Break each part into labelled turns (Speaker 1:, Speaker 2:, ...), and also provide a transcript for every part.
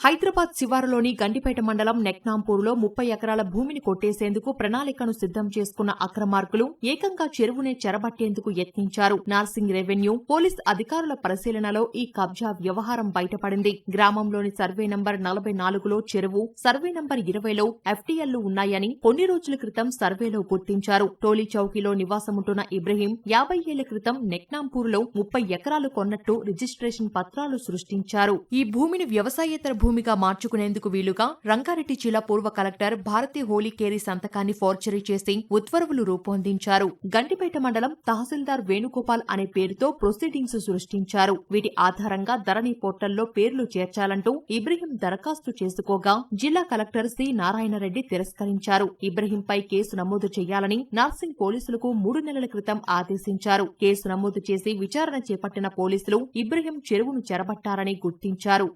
Speaker 1: హైదరాబాద్ శివారులోని గండిపేట మండలం నెక్నాంపూర్లో ముప్పై ఎకరాల భూమిని కొట్టేసేందుకు ప్రణాళికను సిద్ధం చేసుకున్న అక్రమార్కులు ఏకంగా చెరువునే చెరబట్టేందుకు యత్నించారు. నార్సింగ్ రెవెన్యూ పోలీస్ అధికారుల పరిశీలనలో ఈ కబ్జా వ్యవహారం బయటపడింది. గ్రామంలోని సర్వే నంబర్ నలభై నాలుగులో చెరువు సర్వే నంబర్ ఇరవైలో ఎఫ్టీఎల్లు ఉన్నాయని కొన్ని రోజుల క్రితం సర్వేలో గుర్తించారు. టోలీ చౌకీలో నివాసముంటున్న ఇబ్రహీం యాభై ఏళ్ళ క్రితం నెక్నాంపూర్లో ముప్పై ఎకరాలు కొన్నట్టు రిజిస్ట్రేషన్ పత్రాలు సృష్టించారు. ఈ భూమిని వ్యవసాయేతర భూమిగా మార్చుకునేందుకు వీలుగా రంగారెడ్డి జిల్లా పూర్వ కలెక్టర్ భారతి హోలీకేరి సంతకాన్ని ఫోర్జరీ చేసి ఉత్తర్వులు రూపొందించారు. గండిపేట మండలం తహసీల్దార్ వేణుగోపాల్ అనే పేరుతో ప్రొసీడింగ్స్ సృష్టించారు. వీటి ఆధారంగా ధరణి పోర్టల్లో పేర్లు చేర్చాలంటూ ఇబ్రహీం దరఖాస్తు చేసుకోగా జిల్లా కలెక్టర్ సి నారాయణరెడ్డి తిరస్కరించారు. ఇబ్రహీంపై కేసు నమోదు చేయాలని నార్సింగ్ పోలీసులకు మూడు నెలల క్రితం ఆదేశించారు. కేసు నమోదు చేసి విచారణ చేపట్టిన పోలీసులు ఇబ్రహీం చెరువును చెరబట్టారని గుర్తించారు.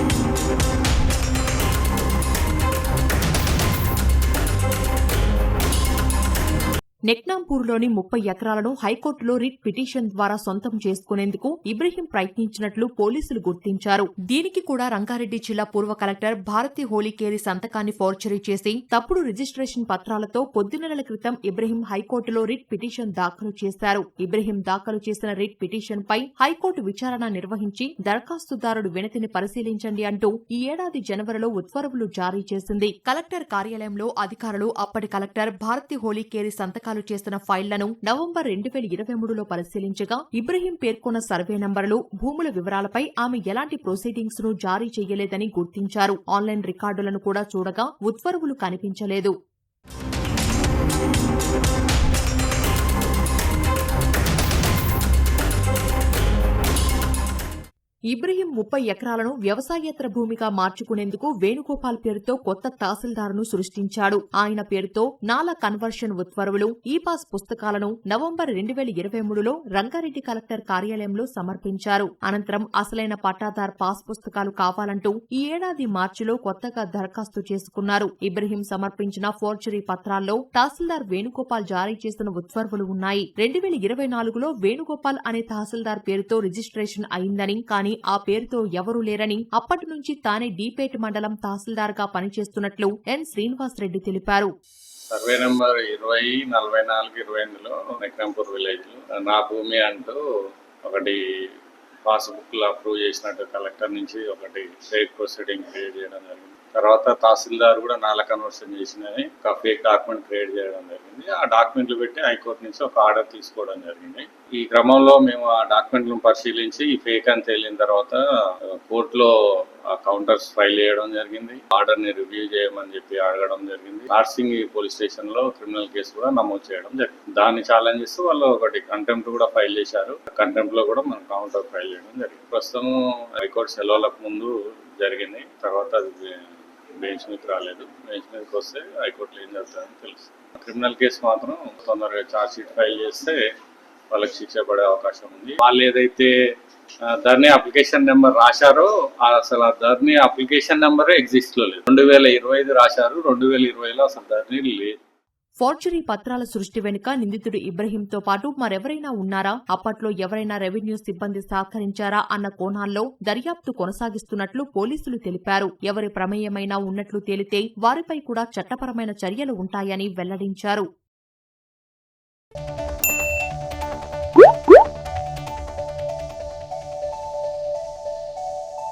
Speaker 1: Música నెక్నాంపూర్లోని ముప్పై ఎకరాలను హైకోర్టులో రిట్ పిటిషన్ ద్వారా సొంతం చేసుకునేందుకు ఇబ్రహీం ప్రయత్నించినట్లు పోలీసులు గుర్తించారు. దీనికి కూడా రంగారెడ్డి జిల్లా పూర్వ కలెక్టర్ భారతి హోలీకేరి సంతకాన్ని ఫోర్చరీ చేసి తప్పుడు రిజిస్ట్రేషన్ పత్రాలతో కొద్ది నెలల క్రితం ఇబ్రహీం హైకోర్టులో రిట్ పిటిషన్ దాఖలు చేశారు. ఇబ్రహీం దాఖలు చేసిన రిట్ పిటిషన్ పై హైకోర్టు విచారణ నిర్వహించి దరఖాస్తుదారుడు వినతిని పరిశీలించండి అంటూ ఈ ఏడాది జనవరిలో ఉత్తర్వులు జారీ చేసింది. కలెక్టర్ కార్యాలయంలో అధికారులు అప్పటి కలెక్టర్ భారతి హోలీకేరి సంతకాలు చేసిన ఫైళ్ళను నవంబర్ రెండు వేల ఇరవై మూడులో పరిశీలించగా ఇబ్రహీం పేర్కొన్న సర్వే నంబర్లు భూముల వివరాలపై ఆమె ఎలాంటి ప్రొసీడింగ్స్ను జారీ చేయలేదని గుర్తించారు. ఆన్లైన్ రికార్డులను కూడా చూడగా ఉత్తర్వులు కనిపించలేదు. ఇబ్రహీం ముప్పై ఎకరాలను వ్యవసాయేతర భూమిగా మార్చుకునేందుకు వేణుగోపాల్ పేరుతో కొత్త తహసీల్దారును సృష్టించాడు. ఆయన పేరుతో నాలా కన్వర్షన్ ఉత్తర్వులు ఈ పాస్ పుస్తకాలను నవంబర్ రెండు వేల ఇరవై మూడులో రంగారెడ్డి కలెక్టర్ కార్యాలయంలో సమర్పించారు. అనంతరం అసలైన పట్టాదార్ పాస్ పుస్తకాలు కావాలంటూ ఈ ఏడాది మార్చిలో కొత్తగా దరఖాస్తు చేసుకున్నారు. ఇబ్రహీం సమర్పించిన ఫోర్చరీ పత్రాల్లో తహసీల్దార్ వేణుగోపాల్ జారీ చేసిన ఉత్తర్వులు ఉన్నాయి. రెండు వేల ఇరవై నాలుగులో వేణుగోపాల్ అనే తహసీల్దార్ పేరుతో రిజిస్ట్రేషన్ అయిందని కానీ ఆ పేరుతో ఎవరూ లేరని అప్పటి నుంచి తానే డీపేట్ మండలం తహసీల్దార్గా పనిచేస్తున్నట్లు ఎన్ శ్రీనివాసరెడ్డి తెలిపారు.
Speaker 2: సర్వే నెంబర్ ఇరవై నలభై నాలుగు ఇరవై ఎనిమిదిలో విక్రంపూర్ విలేజ్ నా భూమి అంటూ ఒకటి పాస్బుక్లు అప్రూవ్ చేసినట్టు కలెక్టర్ నుంచి ఒకటి ఫేక్ ప్రొసీడింగ్ క్రియేట్ చేయడం జరిగింది. తర్వాత తహసీల్దార్ కూడా నాల కన్వర్షన్ చేసినని ఒక ఫేక్ డాక్యుమెంట్ క్రియేట్ చేయడం జరిగింది. ఆ డాక్యుమెంట్లు పెట్టి హైకోర్టు నుంచి ఒక ఆర్డర్ తీసుకోవడం జరిగింది. ఈ క్రమంలో మేము ఆ డాక్యుమెంట్లను పరిశీలించి ఈ ఫేక్ అని తేలిన తర్వాత కోర్టులో కౌంటర్స్ ఫైల్ చేయడం జరిగింది. ఆర్డర్ని రివ్యూ చేయమని చెప్పి అడగడం జరిగింది. నార్సింగ్ పోలీస్ స్టేషన్లో క్రిమినల్ కేసు కూడా నమోదు చేయడం జరిగింది. దాన్ని ఛాలెంజ్ చేస్తూ వాళ్ళు ఒకటి కంటెంప్ట్ కూడా ఫైల్ చేశారు. కంటెంప్ట్లో కూడా మనం కౌంటర్ ఫైల్ చేయడం జరిగింది. ప్రస్తుతం హైకోర్టు సెలవులకు ముందు జరిగింది. తర్వాత అది బెంచ్ మీదకి రాలేదు. బెంచ్ మీదకి వస్తే హైకోర్టులో ఏం జరుగుతుందని తెలుసు క్రిమినల్ కేసు మాత్రం తొందరగా ఛార్జ్ షీట్ ఫైల్ చేస్తే వాళ్ళకి శిక్ష పడే అవకాశం ఉంది. వాళ్ళు ఏదైతే ధర్నీ అప్లికేషన్ నెంబర్ రాశారో అసలు ఆ ధర్నీ అప్లికేషన్ నెంబర్ ఎగ్జిస్ట్లో లేదు. రెండు వేల ఇరవై ఐదు రాశారు రెండు వేల ఇరవైలో అసలు ధర్నీ లేదు.
Speaker 1: ఫోర్జరీ పత్రాల సృష్టి వెనుక నిందితుడు ఇబ్రహీంతో పాటు మరెవరైనా ఉన్నారా? అప్పట్లో ఎవరైనా రెవెన్యూ సిబ్బంది సహకరించారా అన్న కోణాల్లో దర్యాప్తు కొనసాగిస్తున్నట్లు పోలీసులు తెలిపారు. ఎవరి ప్రమేయమైనా ఉన్నట్లు తేలితే వారిపై కూడా చట్టపరమైన చర్యలు ఉంటాయని వెల్లడించారు.